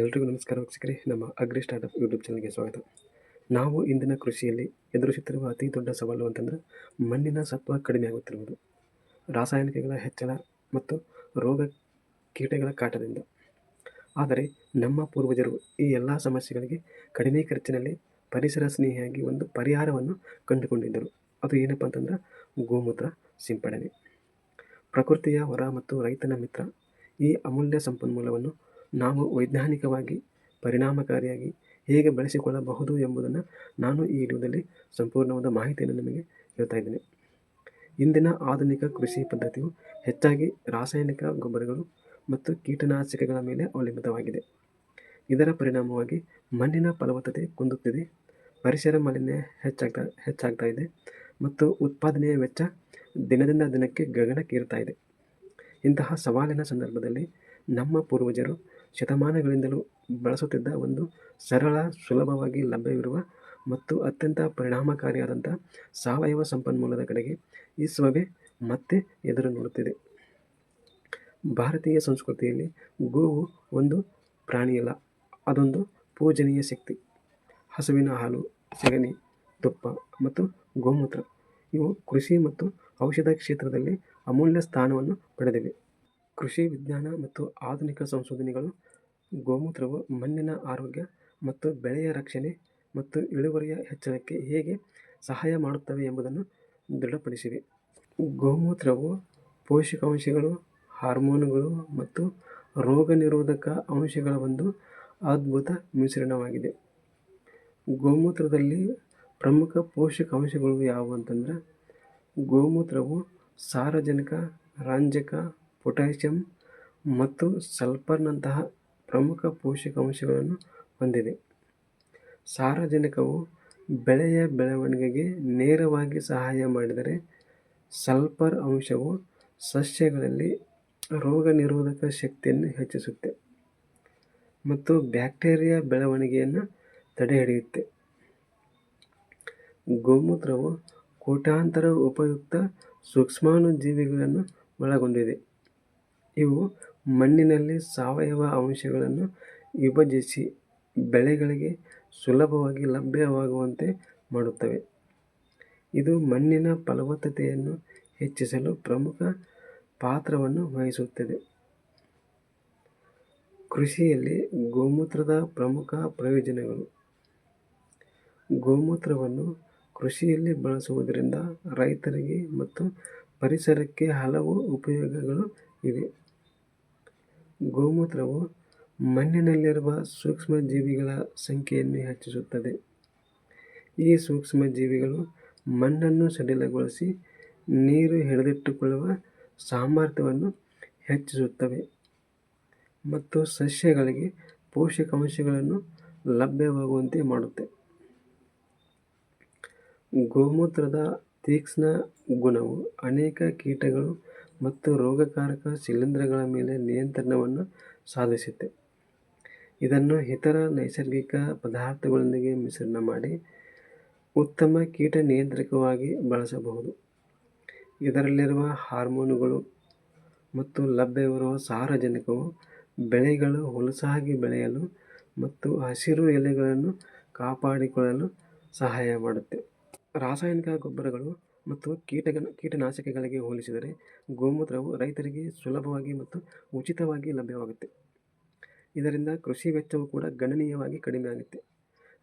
ಎಲ್ರಿಗೂ ನಮಸ್ಕಾರ ವೀಕ್ಷಕರೇ, ನಮ್ಮ ಅಗ್ರಿ ಸ್ಟಾರ್ಟ್ಅಪ್ ಯೂಟ್ಯೂಬ್ ಚಾನಲ್ಗೆ ಸ್ವಾಗತ. ನಾವು ಇಂದಿನ ಕೃಷಿಯಲ್ಲಿ ಎದುರಿಸುತ್ತಿರುವ ಅತಿ ದೊಡ್ಡ ಸವಾಲು ಅಂತಂದರೆ ಮಣ್ಣಿನ ಸತ್ವ ಕಡಿಮೆ ಆಗುತ್ತಿರುವುದು. ರಾಸಾಯನಿಕಗಳ ಹೆಚ್ಚಳ ಮತ್ತು ರೋಗ ಕೀಟಗಳ ಕಾಟದಿಂದ. ಆದರೆ ನಮ್ಮ ಪೂರ್ವಜರು ಈ ಎಲ್ಲ ಸಮಸ್ಯೆಗಳಿಗೆ ಕಡಿಮೆ ಖರ್ಚಿನಲ್ಲಿ ಪರಿಸರ ಸ್ನೇಹಿಯಾಗಿ ಒಂದು ಪರಿಹಾರವನ್ನು ಕಂಡುಕೊಂಡಿದ್ದರು. ಅದು ಏನಪ್ಪ ಅಂತಂದ್ರೆ ಗೋಮೂತ್ರ, ಸಿಂಪಡಣೆ. ಪ್ರಕೃತಿಯ ಹೊರ ಮತ್ತು ರೈತನ ಮಿತ್ರ ಈ ಅಮೂಲ್ಯ ಸಂಪನ್ಮೂಲವನ್ನು ನಾವು ವೈಜ್ಞಾನಿಕವಾಗಿ ಪರಿಣಾಮಕಾರಿಯಾಗಿ ಹೇಗೆ ಬಳಸಿಕೊಳ್ಳಬಹುದು ಎಂಬುದನ್ನು ನಾನು ಈ ವಿಡಿಯೋದಲ್ಲಿ ಸಂಪೂರ್ಣವಾದ ಮಾಹಿತಿಯನ್ನು ನಿಮಗೆ ಹೇಳ್ತಾ ಇದ್ದೇನೆ. ಇಂದಿನ ಆಧುನಿಕ ಕೃಷಿ ಪದ್ಧತಿಯು ಹೆಚ್ಚಾಗಿ ರಾಸಾಯನಿಕ ಗೊಬ್ಬರಗಳು ಮತ್ತು ಕೀಟನಾಶಕಗಳ ಮೇಲೆ ಅವಲಂಬಿತವಾಗಿದೆ. ಇದರ ಪರಿಣಾಮವಾಗಿ ಮಣ್ಣಿನ ಫಲವತ್ತತೆ ಕುಂದುತ್ತಿದೆ, ಪರಿಸರ ಮಾಲಿನ್ಯ ಹೆಚ್ಚಾಗ್ತಾ ಹೆಚ್ಚಾಗ್ತಾ ಇದೆ ಮತ್ತು ಉತ್ಪಾದನೆಯ ವೆಚ್ಚ ದಿನದಿಂದ ದಿನಕ್ಕೆ ಗಗನಕ್ಕೇರ್ತಾ ಇದೆ. ಇಂತಹ ಸವಾಲಿನ ಸಂದರ್ಭದಲ್ಲಿ ನಮ್ಮ ಪೂರ್ವಜರು ಶತಮಾನಗಳಿಂದಲೂ ಬಳಸುತ್ತಿದ್ದ ಒಂದು ಸರಳ, ಸುಲಭವಾಗಿ ಲಭ್ಯವಿರುವ ಮತ್ತು ಅತ್ಯಂತ ಪರಿಣಾಮಕಾರಿಯಾದಂಥ ಸಾವಯವ ಸಂಪನ್ಮೂಲದ ಕಡೆಗೆ ಈ ವಿಶ್ವವೇ ಮತ್ತೆ ಎದುರು ನೋಡುತ್ತಿದೆ. ಭಾರತೀಯ ಸಂಸ್ಕೃತಿಯಲ್ಲಿ ಗೋವು ಒಂದು ಪ್ರಾಣಿಯಲ್ಲ, ಅದೊಂದು ಪೂಜನೀಯ ಶಕ್ತಿ. ಹಸುವಿನ ಹಾಲು, ಸಗಣಿ, ತುಪ್ಪ ಮತ್ತು ಗೋಮೂತ್ರ, ಇವು ಕೃಷಿ ಮತ್ತು ಔಷಧ ಕ್ಷೇತ್ರದಲ್ಲಿ ಅಮೂಲ್ಯ ಸ್ಥಾನವನ್ನು ಪಡೆದಿವೆ. ಕೃಷಿ ವಿಜ್ಞಾನ ಮತ್ತು ಆಧುನಿಕ ಸಂಶೋಧನೆಗಳು ಗೋಮೂತ್ರವು ಮಣ್ಣಿನ ಆರೋಗ್ಯ ಮತ್ತು ಬೆಳೆಯ ರಕ್ಷಣೆ ಮತ್ತು ಇಳುವರಿಯ ಹೆಚ್ಚಳಕ್ಕೆ ಹೇಗೆ ಸಹಾಯ ಮಾಡುತ್ತವೆ ಎಂಬುದನ್ನು ದೃಢಪಡಿಸಿವೆ. ಗೋಮೂತ್ರವು ಪೋಷಕಾಂಶಗಳು, ಹಾರ್ಮೋನುಗಳು ಮತ್ತು ರೋಗ ನಿರೋಧಕ ಅಂಶಗಳ ಒಂದು ಅದ್ಭುತ ಮಿಶ್ರಣವಾಗಿದೆ. ಗೋಮೂತ್ರದಲ್ಲಿ ಪ್ರಮುಖ ಪೋಷಕಾಂಶಗಳು ಯಾವುವು ಅಂತಂದ್ರೆ, ಗೋಮೂತ್ರವು ಸಾರಜನಕ, ರಂಜಕ, ಪೊಟ್ಯಾಷಿಯಂ ಮತ್ತು ಸಲ್ಫರ್ನಂತಹ ಪ್ರಮುಖ ಪೋಷಕಾಂಶಗಳನ್ನು ಹೊಂದಿದೆ. ಸಾರಜನಕವು ಬೆಳೆಯ ಬೆಳವಣಿಗೆಗೆ ನೇರವಾಗಿ ಸಹಾಯ ಮಾಡಿದರೆ ಸಲ್ಫರ್ ಅಂಶವು ಸಸ್ಯಗಳಲ್ಲಿ ರೋಗ ನಿರೋಧಕ ಶಕ್ತಿಯನ್ನು ಹೆಚ್ಚಿಸುತ್ತೆ ಮತ್ತು ಬ್ಯಾಕ್ಟೀರಿಯಾ ಬೆಳವಣಿಗೆಯನ್ನು ತಡೆಹಿಡಿಯುತ್ತೆ. ಗೋಮೂತ್ರವು ಕೋಟಾಂತರ ಉಪಯುಕ್ತ ಸೂಕ್ಷ್ಮಾಣುಜೀವಿಗಳನ್ನು ಒಳಗೊಂಡಿದೆ. ಇವು ಮಣ್ಣಿನಲ್ಲಿ ಸಾವಯವ ಅಂಶಗಳನ್ನು ವಿಭಜಿಸಿ ಬೆಳೆಗಳಿಗೆ ಸುಲಭವಾಗಿ ಲಭ್ಯವಾಗುವಂತೆ ಮಾಡುತ್ತವೆ. ಇದು ಮಣ್ಣಿನ ಫಲವತ್ತತೆಯನ್ನು ಹೆಚ್ಚಿಸಲು ಪ್ರಮುಖ ಪಾತ್ರವನ್ನು ವಹಿಸುತ್ತದೆ. ಕೃಷಿಯಲ್ಲಿ ಗೋಮೂತ್ರದ ಪ್ರಮುಖ ಪ್ರಯೋಜನಗಳು. ಗೋಮೂತ್ರವನ್ನು ಕೃಷಿಯಲ್ಲಿ ಬಳಸುವುದರಿಂದ ರೈತರಿಗೆ ಮತ್ತು ಪರಿಸರಕ್ಕೆ ಹಲವು ಉಪಯೋಗಗಳು ಇವೆ. ಗೋಮೂತ್ರವು ಮಣ್ಣಿನಲ್ಲಿರುವ ಸೂಕ್ಷ್ಮ ಜೀವಿಗಳ ಸಂಖ್ಯೆಯನ್ನು ಹೆಚ್ಚಿಸುತ್ತದೆ. ಈ ಸೂಕ್ಷ್ಮ ಜೀವಿಗಳು ಮಣ್ಣನ್ನು ಸಡಿಲಗೊಳಿಸಿ ನೀರು ಹಿಡಿದಿಟ್ಟುಕೊಳ್ಳುವ ಸಾಮರ್ಥ್ಯವನ್ನು ಹೆಚ್ಚಿಸುತ್ತವೆ ಮತ್ತು ಸಸ್ಯಗಳಿಗೆ ಪೋಷಕಾಂಶಗಳನ್ನು ಲಭ್ಯವಾಗುವಂತೆ ಮಾಡುತ್ತೆ. ಗೋಮೂತ್ರದ ತೀಕ್ಷ್ಣ ಗುಣವು ಅನೇಕ ಕೀಟಗಳು ಮತ್ತು ರೋಗಕಾರಕ ಶಿಲೀಂಧ್ರಗಳ ಮೇಲೆ ನಿಯಂತ್ರಣವನ್ನು ಸಾಧಿಸುತ್ತೆ. ಇದನ್ನು ಇತರ ನೈಸರ್ಗಿಕ ಪದಾರ್ಥಗಳೊಂದಿಗೆ ಮಿಶ್ರಣ ಮಾಡಿ ಉತ್ತಮ ಕೀಟ ನಿಯಂತ್ರಕವಾಗಿ ಬಳಸಬಹುದು. ಇದರಲ್ಲಿರುವ ಹಾರ್ಮೋನುಗಳು ಮತ್ತು ಲಭ್ಯವಿರುವ ಸಾರಜನಕವು ಬೆಳೆಗಳು ಹೊಲಸಾಗಿ ಬೆಳೆಯಲು ಮತ್ತು ಹಸಿರು ಎಲೆಗಳನ್ನು ಕಾಪಾಡಿಕೊಳ್ಳಲು ಸಹಾಯ ಮಾಡುತ್ತೆ. ರಾಸಾಯನಿಕ ಗೊಬ್ಬರಗಳು ಮತ್ತು ಕೀಟಗ, ಕೀಟನಾಶಕಗಳಿಗೆ ಹೋಲಿಸಿದರೆ ಗೋಮೂತ್ರವು ರೈತರಿಗೆ ಸುಲಭವಾಗಿ ಮತ್ತು ಉಚಿತವಾಗಿ ಲಭ್ಯವಾಗುತ್ತೆ. ಇದರಿಂದ ಕೃಷಿ ವೆಚ್ಚವು ಕೂಡ ಗಣನೀಯವಾಗಿ ಕಡಿಮೆ ಆಗುತ್ತೆ.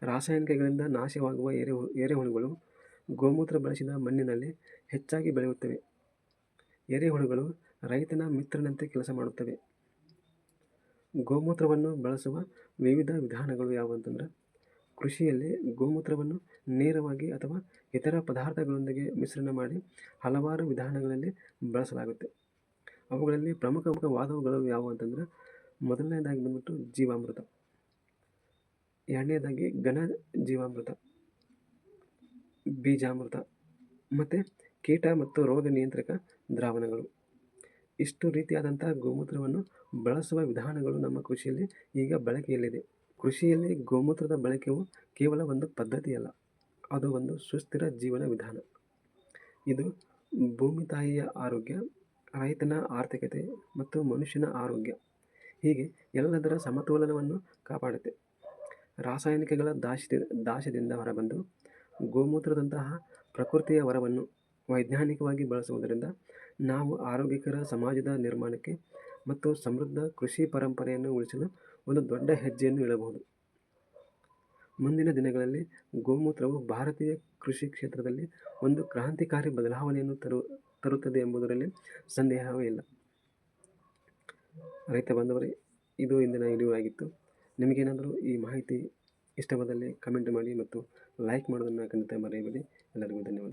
ರಾಸಾಯನಿಕಗಳಿಂದ ನಾಶವಾಗುವ ಎರೆಹು ಎರೆಹುಳುಗಳು ಗೋಮೂತ್ರ ಬಳಸಿದ ಮಣ್ಣಿನಲ್ಲಿ ಹೆಚ್ಚಾಗಿ ಬೆಳೆಯುತ್ತವೆ. ಎರೆಹುಳುಗಳು ರೈತನ ಮಿತ್ರನಂತೆ ಕೆಲಸ ಮಾಡುತ್ತವೆ. ಗೋಮೂತ್ರವನ್ನು ಬಳಸುವ ವಿವಿಧ ವಿಧಾನಗಳು ಯಾವುವು ಅಂತಂದ್ರೆ ಕೃಷಿಯಲ್ಲಿ ಗೋಮೂತ್ರವನ್ನು ನೇರವಾಗಿ ಅಥವಾ ಇತರ ಪದಾರ್ಥಗಳೊಂದಿಗೆ ಮಿಶ್ರಣ ಮಾಡಿ ಹಲವಾರು ವಿಧಾನಗಳಲ್ಲಿ ಬಳಸಲಾಗುತ್ತೆ. ಅವುಗಳಲ್ಲಿ ಪ್ರಮುಖ ಮುಖವಾದವುಗಳು ಯಾವುವು ಅಂತಂದರೆ, ಮೊದಲನೇದಾಗಿ ಬಂದ್ಬಿಟ್ಟು ಜೀವಾಮೃತ. ಎರಡನೇದಾಗಿ ಘನ ಜೀವಾಮೃತ, ಬೀಜಾಮೃತ, ಮತ್ತು ಕೀಟ ಮತ್ತು ರೋಗ ನಿಯಂತ್ರಕ ದ್ರಾವಣಗಳು. ಇಷ್ಟು ರೀತಿಯಾದಂಥ ಗೋಮೂತ್ರವನ್ನು ಬಳಸುವ ವಿಧಾನಗಳು ನಮ್ಮ ಕೃಷಿಯಲ್ಲಿ ಈಗ ಬಳಕೆಯಲ್ಲಿದೆ. ಕೃಷಿಯಲ್ಲಿ ಗೋಮೂತ್ರದ ಬಳಕೆಯು ಕೇವಲ ಒಂದು ಪದ್ಧತಿಯಲ್ಲ, ಅದು ಒಂದು ಸುಸ್ಥಿರ ಜೀವನ ವಿಧಾನ. ಇದು ಭೂಮಿ ತಾಯಿಯ ಆರೋಗ್ಯ, ರೈತನ ಆರ್ಥಿಕತೆ ಮತ್ತು ಮನುಷ್ಯನ ಆರೋಗ್ಯ. ಹೀಗೆ ಎಲ್ಲದರ ಸಮತೋಲನವನ್ನು ಕಾಪಾಡುತ್ತೆ. ರಾಸಾಯನಿಕಗಳ ದಾಶ ದಾಶದಿಂದ ಹೊರಬಂದು ಗೋಮೂತ್ರದಂತಹ ಪ್ರಕೃತಿಯ ವರವನ್ನು ವೈಜ್ಞಾನಿಕವಾಗಿ ಬಳಸುವುದರಿಂದ ನಾವು ಆರೋಗ್ಯಕರ ಸಮಾಜದ ನಿರ್ಮಾಣಕ್ಕೆ ಮತ್ತು ಸಮೃದ್ಧ ಕೃಷಿ ಪರಂಪರೆಯನ್ನು ಉಳಿಸಲು ಒಂದು ದೊಡ್ಡ ಹೆಜ್ಜೆಯನ್ನು ಇಡಬಹುದು. ಮುಂದಿನ ದಿನಗಳಲ್ಲಿ ಗೋಮೂತ್ರವು ಭಾರತೀಯ ಕೃಷಿ ಕ್ಷೇತ್ರದಲ್ಲಿ ಒಂದು ಕ್ರಾಂತಿಕಾರಿ ಬದಲಾವಣೆಯನ್ನು ತರು, ತರುತ್ತದೆ ಎಂಬುದರಲ್ಲಿ ಸಂದೇಹವೇ ಇಲ್ಲ. ರೈತ ಬಾಂಧವರೇ, ಇದು ಇಂದಿನ ವಿಡಿಯೋ ಆಗಿತ್ತು ನಿಮಗೇನಾದರೂ ಈ ಮಾಹಿತಿ ಇಷ್ಟವಾದಲ್ಲಿ ಕಮೆಂಟ್ ಮಾಡಿ ಮತ್ತು ಲೈಕ್ ಮಾಡೋದನ್ನು ಖಂಡಿತ ಮರೆಯಬೇಡಿ. ಎಲ್ಲರಿಗೂ ಧನ್ಯವಾದ.